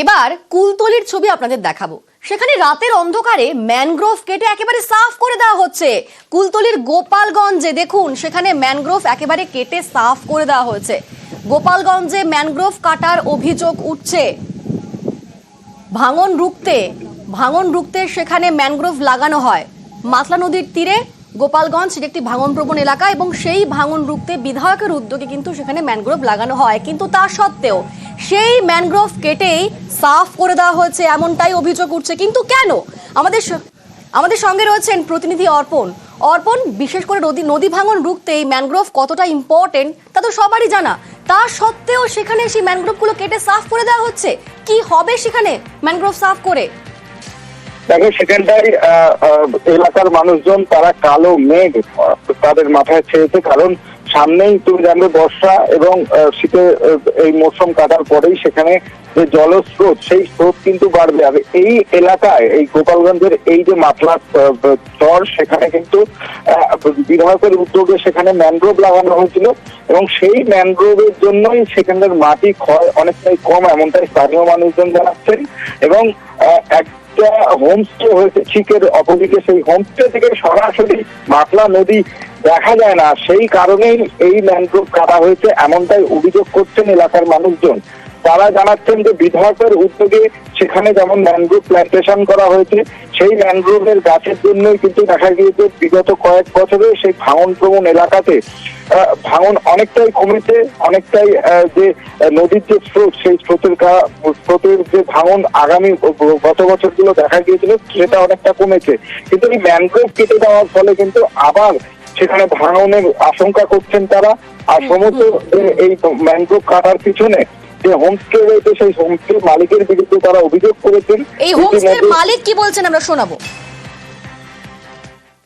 এবার কুলতলির ছবি আপনাদের দেখাবো। সেখানে রাতের অন্ধকারে ম্যানগ্রোভ কেটে একেবারে সাফ করে দেওয়া হচ্ছে। কুলতলির গোপালগঞ্জে দেখুন, সেখানে ম্যানগ্রোভ একেবারে কেটে সাফ করে দেওয়া হয়েছে। গোপালগঞ্জে ম্যানগ্রোভ কাটার অভিযোগ উঠছে। ভাঙন রুখতে ভাঙন রুখতে সেখানে ম্যানগ্রোভ লাগানো হয়। মাতলা নদীর তীরে গোপালগঞ্জ, সেটি একটি ভাঙন প্রবণ এলাকা এবং সেই ভাঙন রুখতে বিধায়কের উদ্যোগে কিন্তু সেখানে ম্যানগ্রোভ লাগানো হয়। কিন্তু তা সত্ত্বেও সেই ম্যানগ্রোভ কেটেই সাফ করে দেওয়া হয়েছে এমনটাই অভিযোগ উঠছে। কিন্তু কেন? আমাদের আমাদের সঙ্গে রয়েছেন প্রতিনিধি অর্পণ। অর্পণ বিশেষ করে নদী নদী ভাঙন রুখতে এই ম্যানগ্রোভ কতটা ইম্পর্টেন্ট তা তো সবারই জানা। তা সত্ত্বেও সেখানে সেই ম্যানগ্রোভগুলো কেটে সাফ করে দেওয়া হচ্ছে। কি হবে সেখানে ম্যানগ্রোভ সাফ করে? দেখো আহ, এলাকার মানুষজন তারা কালো মেঘ তাদের মাথায় ছেড়েছে। কারণ সামনেই তুমি জানবে বর্ষা এবং আহ, শীতে এই মৌসুম কাটার পরেই সেখানে যে জলস্রোত সেই স্রোত কিন্তু বাড়বে। আর এই এলাকায় এই গোপালগঞ্জের এই যে মাতলা চর সেখানে কিন্তু বিধায়কের উদ্যোগে সেখানে ম্যানগ্রোভ লাগানো হয়েছিল এবং সেই ম্যানগ্রোভের জন্যই সেখানের মাটি ক্ষয় অনেকটাই কম এমনটাই স্থানীয় মানুষজন জানাচ্ছেন এবং একটা হোমস্টে হয়েছে ঠিকের অপরদিকে সেই হোমস্টে থেকে সরাসরি মাতলা নদী দেখা যায় না। সেই কারণেই এই ম্যানগ্রোভ কাটা হয়েছে এমনটাই অভিযোগ করছেন এলাকার মানুষজন। তারা জানাচ্ছেন যে বিধায়কের উদ্যোগে সেখানে যেমন ম্যানগ্রোভ প্ল্যান্টেশন করা হয়েছে, সেই ম্যানগ্রোভের গাছের জন্যই কিন্তু দেখা গিয়েছে বিগত কয়েক বছরে সেই ভাঙন প্রবণ এলাকাতে ভাঙন অনেকটাই কমেছে, অনেকটাই যে নদীর যে স্রোত, সেই স্রোতের স্রোতের যে ভাঙন আগামী গত বছরগুলো দেখা গিয়েছিল, সেটা অনেকটা কমেছে। কিন্তু এই ম্যানগ্রোভ কেটে দেওয়ার ফলে কিন্তু আবার সেখানে ভাঙনের আশঙ্কা করছেন তারা। আর সমস্ত এই ম্যানগ্রোভ কাটার পিছনে যে হোমস্টে রয়েছে সেই হোমস্টে মালিকের বিরুদ্ধে তারা অভিযোগ করেছেন। এই হোমস্টের মালিক কি বলছেন আমরা শোনাবো।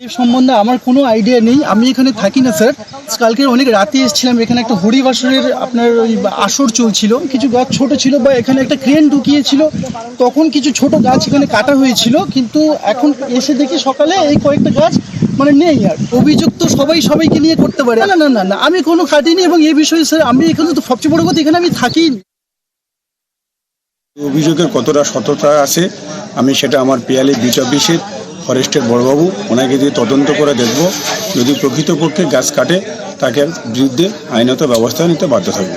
এই সম্বন্ধে আমার কোনো আইডিয়া নেই। আমি এখানে থাকি না স্যার। কালকে অনেক রাতে এসেছিলাম এখানে একটা হরিবাসরের আপনার ওই আসর চলছিল। কিছু গাছ ছোট ছিল বা এখানে একটা ক্রেন ঢুকিয়েছিল। তখন কিছু ছোট গাছ এখানে কাটা হয়েছিল। কিন্তু এখন এসে দেখি সকালে এই কয়েকটা গাছ মানে নেই আর। অভিযোগ তো সবাই সবাইকে নিয়ে করতে পারে। না না না না, আমি কোনো কাটিনি এবং এই বিষয়ে, স্যার, আমি এখানে তো সবচেয়ে বড় কথা, এখানে আমি থাকি। অভিযোগের কতটা সততা আছে, আমি সেটা আমার পিয়ালি বিচ অফিসের, ফরেস্টের বড়বাবু, ওনাকে দিয়ে তদন্ত করে দেখব। যদি প্রকৃতপক্ষে গাছ কাটে, তাকে বিরুদ্ধে আইনত ব্যবস্থা নিতে বাধ্য থাকবে।